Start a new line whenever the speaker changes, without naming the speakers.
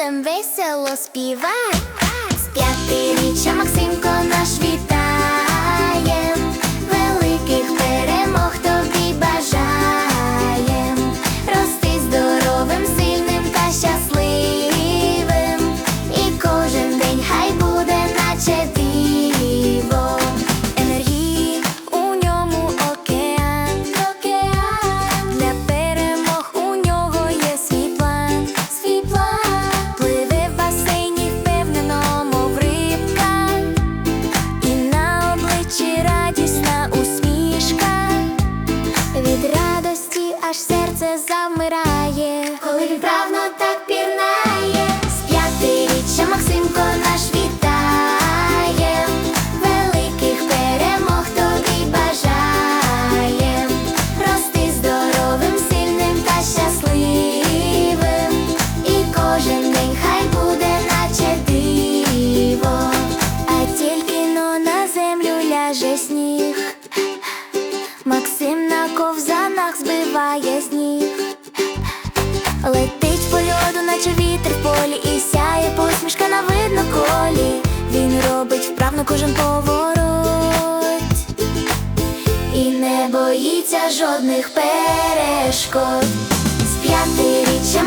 будем весело співати. З п'ятиріччя Максим. Аж серце завмирає, коли він правно так пірнає. З п'ятиріччя Максимко наш вітає, великих перемог тобі бажає, рости здоровим, сильним та щасливим, і кожен день хай буде, наче диво, а тільки но на землю ляже сніг. Ковзанах збиває сніг. Летить по льоду, наче вітер в полі, і сяє посмішка на видно колі. Він робить вправно кожен поворот і не боїться жодних перешкод. З п'ятиріччя